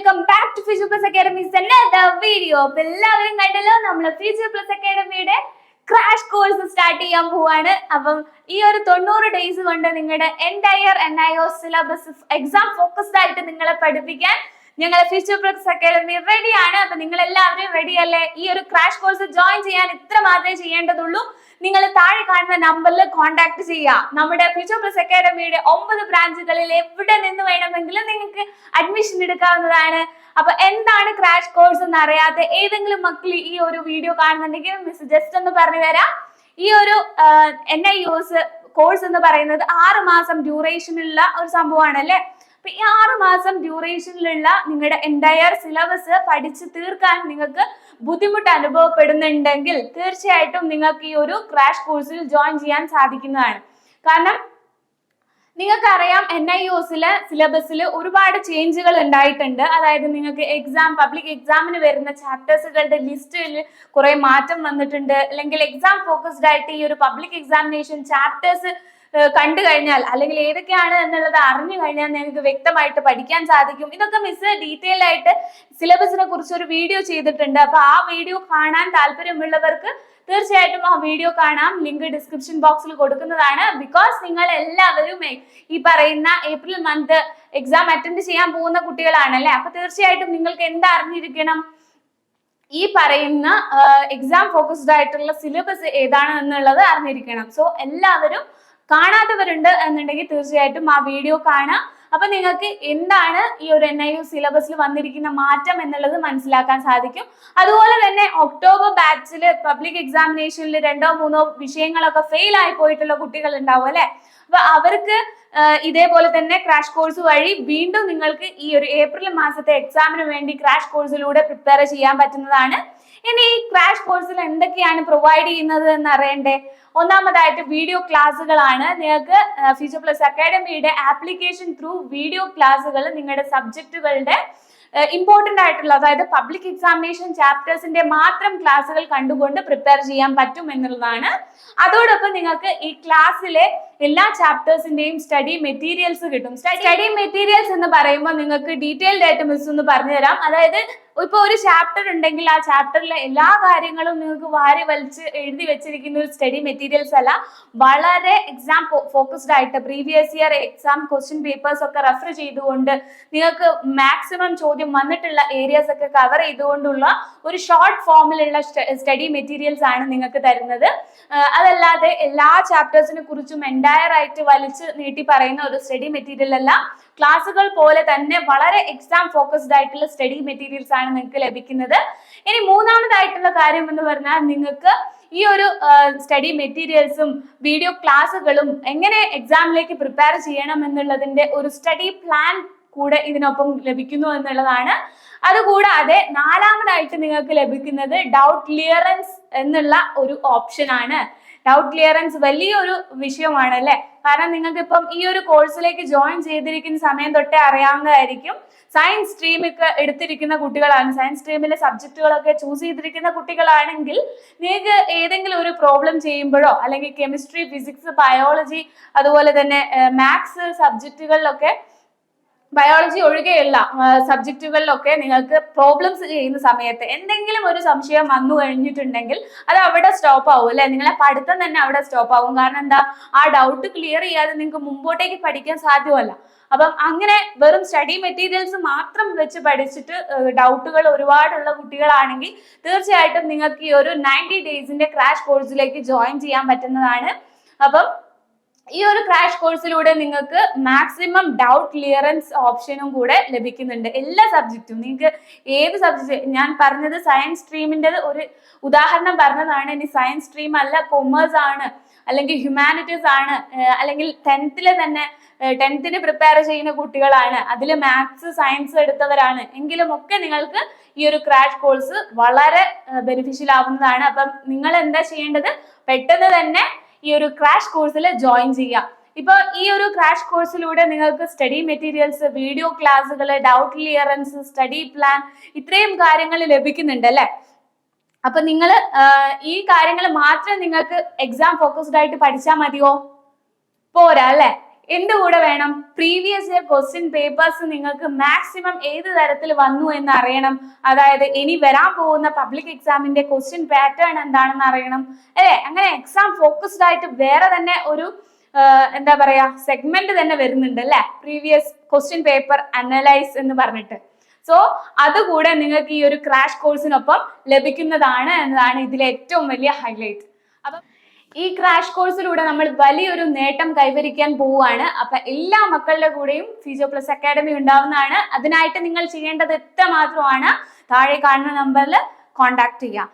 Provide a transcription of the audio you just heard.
Welcome back to physio plus academy's video അപ്പൊ എല്ലാവരും കണ്ടല്ലോ നമ്മളെ ഫിസിയോ പ്ലസ് അക്കാഡമിയുടെ ക്രാഷ് കോഴ്സ് സ്റ്റാർട്ട് ചെയ്യാൻ പോവാണ്. അപ്പം ഈ ഒരു തൊണ്ണൂറ് ഡേയ്സ് കൊണ്ട് നിങ്ങളുടെ entire N I O syllabus exam focused ആയിട്ട് നിങ്ങളെ പഠിപ്പിക്കാൻ ഞങ്ങൾ ഫിസിയോ അക്കാദമി അക്കാഡമി റെഡിയാണ് അപ്പൊ നിങ്ങൾ എല്ലാവരും റെഡി അല്ലേ? ഈ ഒരു ക്രാഷ് കോഴ്സ് ജോയിൻ ചെയ്യാൻ ഇത്ര മാത്രമേ ചെയ്യേണ്ടതുള്ളൂ. നിങ്ങൾ താഴെ കാണുന്ന നമ്പറിൽ കോൺടാക്ട് ചെയ്യുക. നമ്മുടെ പ്രസ് അക്കാദമിയുടെ ഒമ്പത് ബ്രാഞ്ചുകളിൽ എവിടെ നിന്ന് വേണമെങ്കിലും നിങ്ങൾക്ക് അഡ്മിഷൻ എടുക്കാവുന്നതാണ്. അപ്പൊ എന്താണ് ക്രാഷ് കോഴ്സ് എന്ന് അറിയാത്ത ഏതെങ്കിലും മക്കൾ ഈ ഒരു വീഡിയോ കാണുന്നുണ്ടെങ്കിൽ മിസ് ജസ്റ്റ് ഒന്ന് പറഞ്ഞു തരാം. ഈ ഒരു എൻ ഐ യുസ് കോഴ്സ് എന്ന് പറയുന്നത് ആറ് മാസം ഡ്യൂറേഷനുള്ള ഒരു സംഭവമാണ് അല്ലേ അപ്പൊ ഈ ആറ് മാസം ഡ്യൂറേഷനിലുള്ള നിങ്ങളുടെ എന്റയർ സിലബസ് പഠിച്ച് തീർക്കാൻ നിങ്ങൾക്ക് ബുദ്ധിമുട്ട് അനുഭവപ്പെടുന്നുണ്ടെങ്കിൽ തീർച്ചയായിട്ടും നിങ്ങൾക്ക് ഈ ഒരു ക്രാഷ് കോഴ്സിൽ ജോയിൻ ചെയ്യാൻ സാധിക്കുന്നതാണ്. കാരണം നിങ്ങൾക്കറിയാം എൻ ഐ ഒസിലെ സിലബസിൽ ഒരുപാട് ചേഞ്ചുകൾ ഉണ്ടായിട്ടുണ്ട്. അതായത് നിങ്ങൾക്ക് എക്സാം പബ്ലിക് എക്സാമിന് വരുന്ന ചാപ്റ്റേഴ്സുകളുടെ ലിസ്റ്റിൽ കുറെ മാറ്റം വന്നിട്ടുണ്ട്. അല്ലെങ്കിൽ എക്സാം ഫോക്കസ്ഡ് ആയിട്ട് ഈ ഒരു പബ്ലിക് എക്സാമിനേഷൻ ചാപ്റ്റേഴ്സ് കണ്ടു കഴിഞ്ഞാൽ അല്ലെങ്കിൽ ഏതൊക്കെയാണ് എന്നുള്ളത് അറിഞ്ഞു കഴിഞ്ഞാൽ നിങ്ങൾക്ക് വ്യക്തമായിട്ട് പഠിക്കാൻ സാധിക്കും. ഇതൊക്കെ മിസ് ഡീറ്റെയിൽ ആയിട്ട് സിലബസിനെ കുറിച്ച് ഒരു വീഡിയോ ചെയ്തിട്ടുണ്ട്. അപ്പൊ ആ വീഡിയോ കാണാൻ താല്പര്യമുള്ളവർക്ക് തീർച്ചയായിട്ടും ആ വീഡിയോ കാണാം. ലിങ്ക് ഡിസ്ക്രിപ്ഷൻ ബോക്സിൽ കൊടുക്കുന്നതാണ്. ബിക്കോസ് നിങ്ങൾ എല്ലാവരും ഈ പറയുന്ന ഏപ്രിൽ മന്ത് എക്സാം അറ്റൻഡ് ചെയ്യാൻ പോകുന്ന കുട്ടികളാണല്ലേ? അപ്പൊ തീർച്ചയായിട്ടും നിങ്ങൾക്ക് എന്താ അറിഞ്ഞിരിക്കണം? ഈ പറയുന്ന എക്സാം ഫോക്കസ്ഡ് ആയിട്ടുള്ള സിലബസ് ഏതാണ് എന്നുള്ളത് അറിഞ്ഞിരിക്കണം. സോ എല്ലാവരും കാണാത്തവരുണ്ട് എന്നുണ്ടെങ്കിൽ തീർച്ചയായിട്ടും ആ വീഡിയോ കാണാം. അപ്പൊ നിങ്ങൾക്ക് എന്താണ് ഈ ഒരു എൻ ഐ യു സിലബസിൽ വന്നിരിക്കുന്ന മാറ്റം എന്നുള്ളത് മനസ്സിലാക്കാൻ സാധിക്കും. അതുപോലെ തന്നെ ഒക്ടോബർ ബാച്ചിൽ പബ്ലിക് എക്സാമിനേഷനിൽ രണ്ടോ മൂന്നോ വിഷയങ്ങളൊക്കെ ഫെയിൽ ആയി പോയിട്ടുള്ള കുട്ടികൾ ഉണ്ടാവും അല്ലെ? അപ്പൊ അവർക്ക് ഇതേപോലെ തന്നെ ക്രാഷ് കോഴ്സ് വഴി വീണ്ടും നിങ്ങൾക്ക് ഈ ഒരു ഏപ്രിൽ മാസത്തെ എക്സാമിന് വേണ്ടി ക്രാഷ് കോഴ്സിലൂടെ പ്രിപ്പയർ ചെയ്യാൻ പറ്റുന്നതാണ്. ഇനി ഈ ക്രാഷ് കോഴ്സിൽ എന്തൊക്കെയാണ് പ്രൊവൈഡ് ചെയ്യുന്നത് എന്ന് അറിയണ്ടേ ഒന്നാമതായിട്ട് വീഡിയോ ക്ലാസ്സുകളാണ് നിങ്ങൾക്ക് ഫ്യൂച്ചർ പ്ലസ് അക്കാഡമിയുടെ ആപ്ലിക്കേഷൻ ത്രൂ വീഡിയോ ക്ലാസ്സുകൾ നിങ്ങളുടെ സബ്ജക്റ്റുകളുടെ ഇമ്പോർട്ടന്റ് ആയിട്ടുള്ള അതായത് പബ്ലിക് എക്സാമിനേഷൻ ചാപ്റ്റേഴ്സിന്റെ മാത്രം ക്ലാസ്സുകൾ കണ്ടുകൊണ്ട് പ്രിപ്പയർ ചെയ്യാൻ പറ്റും എന്നുള്ളതാണ്. അതോടൊപ്പം നിങ്ങൾക്ക് ഈ ക്ലാസ്സിലെ എല്ലാ ചാപ്റ്റേഴ്സിന്റെയും സ്റ്റഡി മെറ്റീരിയൽസ് കിട്ടും. സ്റ്റഡി മെറ്റീരിയൽസ് എന്ന് പറയുമ്പോൾ നിങ്ങൾക്ക് ഡീറ്റെയിൽഡ് ആയിട്ട് മിസ് ഒന്ന് പറഞ്ഞു തരാം. അതായത് ഇപ്പൊ ഒരു ചാപ്റ്റർ ഉണ്ടെങ്കിൽ ആ ചാപ്റ്ററിലെ എല്ലാ കാര്യങ്ങളും നിങ്ങൾക്ക് വാരി വലിച്ച് എഴുതി വെച്ചിരിക്കുന്ന ഒരു സ്റ്റഡി മെറ്റീരിയൽസ് അല്ല വളരെ എക്സാം ഫോക്കസ്ഡ് ആയിട്ട് previous year exam question papers ഒക്കെ റെഫർ ചെയ്തുകൊണ്ട് നിങ്ങൾക്ക് മാക്സിമം ചോദ്യം വന്നിട്ടുള്ള ഏരിയാസ് ഒക്കെ കവർ ചെയ്തുകൊണ്ടുള്ള ഒരു ഷോർട്ട് ഫോമിലുള്ള സ്റ്റഡി മെറ്റീരിയൽസ് ആണ് നിങ്ങൾക്ക് തരുന്നത്. അതല്ലാതെ എല്ലാ ചാപ്റ്റേഴ്സിനെ കുറിച്ചും എന്റയർ ആയിട്ട് വലിച്ച് നീട്ടി പറയുന്ന ഒരു സ്റ്റഡി മെറ്റീരിയൽ അല്ല. ക്ലാസ്സുകൾ പോലെ തന്നെ വളരെ എക്സാം ഫോക്കസ്ഡ് ആയിട്ടുള്ള സ്റ്റഡി മെറ്റീരിയൽസ് ആണ് നിങ്ങൾക്ക് ലഭിക്കുന്നത്. ഇനി മൂന്നാമതായിട്ടുള്ള കാര്യം എന്ന് പറഞ്ഞാൽ നിങ്ങൾക്ക് ഈ ഒരു സ്റ്റഡി മെറ്റീരിയൽസും വീഡിയോ ക്ലാസ്സുകളും എങ്ങനെ എക്സാമിലേക്ക് പ്രിപ്പയർ ചെയ്യണം എന്നുള്ളതിന്റെ ഒരു സ്റ്റഡി പ്ലാൻ കൂടെ ഇതിനൊപ്പം ലഭിക്കുന്നു എന്നുള്ളതാണ്. അതുകൂടാതെ നാലാമതായിട്ട് നിങ്ങൾക്ക് ലഭിക്കുന്നത് ഡൗട്ട് ക്ലിയറൻസ് എന്നുള്ള ഒരു ഓപ്ഷൻ ആണ്. ഡൗട്ട് ക്ലിയറൻസ് വലിയൊരു വിഷയമാണ് അല്ലെ? കാരണം നിങ്ങൾക്ക് ഇപ്പം ഈ ഒരു കോഴ്സിലേക്ക് ജോയിൻ ചെയ്തിരിക്കുന്ന സമയം തൊട്ടേ അറിയാവുന്നതായിരിക്കും. സയൻസ് സ്ട്രീമൊക്കെ എടുത്തിരിക്കുന്ന കുട്ടികളാണ്. സയൻസ് സ്ട്രീമിലെ സബ്ജക്റ്റുകളൊക്കെ ചൂസ് ചെയ്തിരിക്കുന്ന കുട്ടികളാണെങ്കിൽ നിങ്ങൾക്ക് ഏതെങ്കിലും ഒരു പ്രോബ്ലം ചെയ്യുമ്പോഴോ അല്ലെങ്കിൽ കെമിസ്ട്രി ഫിസിക്സ് ബയോളജി അതുപോലെ തന്നെ മാത്സ് സബ്ജക്റ്റുകളിലൊക്കെ ബയോളജി ഒഴികെയുള്ള സബ്ജക്റ്റുകളിലൊക്കെ നിങ്ങൾക്ക് പ്രോബ്ലംസ് ചെയ്യുന്ന സമയത്ത് എന്തെങ്കിലും ഒരു സംശയം വന്നു കഴിഞ്ഞിട്ടുണ്ടെങ്കിൽ അത് അവിടെ സ്റ്റോപ്പ് ആവും അല്ലെ? നിങ്ങളെ പഠിത്തം തന്നെ അവിടെ സ്റ്റോപ്പ് ആവും. കാരണം എന്താ? ആ ഡൗട്ട് ക്ലിയർ ചെയ്യാതെ നിങ്ങൾക്ക് മുമ്പോട്ടേക്ക് പഠിക്കാൻ സാധ്യമല്ല. അപ്പം അങ്ങനെ വെറും സ്റ്റഡി മെറ്റീരിയൽസ് മാത്രം വെച്ച് പഠിച്ചിട്ട് ഡൗട്ടുകൾ ഒരുപാടുള്ള കുട്ടികളാണെങ്കിൽ തീർച്ചയായിട്ടും നിങ്ങൾക്ക് ഈ ഒരു നയന്റി ഡേയ്സിന്റെ ക്രാഷ് കോഴ്സിലേക്ക് ജോയിൻ ചെയ്യാൻ പറ്റുന്നതാണ്. അപ്പം ഈ ഒരു ക്രാഷ് കോഴ്സിലൂടെ നിങ്ങൾക്ക് മാക്സിമം ഡൗട്ട് ക്ലിയറൻസ് ഓപ്ഷനും കൂടെ ലഭിക്കുന്നുണ്ട്. എല്ലാ സബ്ജക്റ്റും നിങ്ങൾക്ക് ഏത് സബ്ജക്റ്റ് ഞാൻ പറഞ്ഞത് സയൻസ് സ്ട്രീമിന്റെ ഒരു ഉദാഹരണം പറഞ്ഞതാണ്. ഇനി സയൻസ് സ്ട്രീം അല്ല കൊമേഴ്സ് ആണ് അല്ലെങ്കിൽ ഹ്യൂമാനിറ്റീസ് ആണ് അല്ലെങ്കിൽ ടെൻത്തിലെ തന്നെ ടെൻത്തിന് പ്രിപ്പയർ ചെയ്യുന്ന കുട്ടികളാണ്. അതിൽ മാത്സ് സയൻസ് എടുത്തവരാണ്. എങ്കിലും ഒക്കെ നിങ്ങൾക്ക് ഈ ഒരു ക്രാഷ് കോഴ്സ് വളരെ ബെനിഫിഷ്യൽ ആവുന്നതാണ്. അപ്പം നിങ്ങൾ എന്താ ചെയ്യേണ്ടത്? പെട്ടെന്ന് തന്നെ ഈ ഒരു ക്രാഷ് കോഴ്സിൽ ജോയിൻ ചെയ്യാം ഇപ്പൊ ഈ ഒരു ക്രാഷ് കോഴ്സിലൂടെ നിങ്ങൾക്ക് സ്റ്റഡി മെറ്റീരിയൽസ് വീഡിയോ ക്ലാസ്സുകൾ ഡൗട്ട് ക്ലിയറൻസ് സ്റ്റഡി പ്ലാൻ ഇത്രയും കാര്യങ്ങൾ ലഭിക്കുന്നുണ്ട് അല്ലെ? അപ്പൊ നിങ്ങൾ ഈ കാര്യങ്ങൾ മാത്രം നിങ്ങൾക്ക് എക്സാം ഫോക്കസ്ഡ് ആയിട്ട് പഠിച്ചാൽ മതിയോ? പോരാ അല്ലെ? എന്ത് കൂടെ വേണം. പ്രീവിയസ് ഇയർ ക്വസ്റ്റ്യൻ പേപ്പേഴ്സ് നിങ്ങൾക്ക് മാക്സിമം ഏത് തരത്തിൽ വന്നു എന്ന് അറിയണം. അതായത് ഇനി വരാൻ പോകുന്ന പബ്ലിക് എക്സാമിന്റെ ക്വസ്റ്റ്യൻ പാറ്റേൺ എന്താണെന്ന് അറിയണം. അല്ലേ? അങ്ങനെ എക്സാം ഫോക്കസ്ഡ് ആയിട്ട് വേറെ തന്നെ ഒരു എന്താ പറയാ സെഗ്മെന്റ് തന്നെ വരുന്നുണ്ട് അല്ലെ? പ്രീവിയസ് ക്വസ്റ്റ്യൻ പേപ്പർ അനലൈസ് എന്ന് പറഞ്ഞിട്ട്. സോ അതുകൂടെ നിങ്ങൾക്ക് ഈ ഒരു ക്രാഷ് കോഴ്സിനൊപ്പം ലഭിക്കുന്നതാണ് എന്നതാണ് ഇതിലെ ഏറ്റവും വലിയ ഹൈലൈറ്റ് അപ്പം ഈ ക്രാഷ് കോഴ്സിലൂടെ നമ്മൾ വലിയൊരു നേട്ടം കൈവരിക്കാൻ പോവുകയാണ്. അപ്പൊ എല്ലാ മക്കളുടെ കൂടെയും ഫിസിയോ പ്ലസ് അക്കാഡമി ഉണ്ടാവുന്നതാണ്. അതിനായിട്ട് നിങ്ങൾ ചെയ്യേണ്ടത് എത്ര മാത്രമാണ് താഴെ കാണുന്ന നമ്പറിൽ കോൺടാക്ട് ചെയ്യാം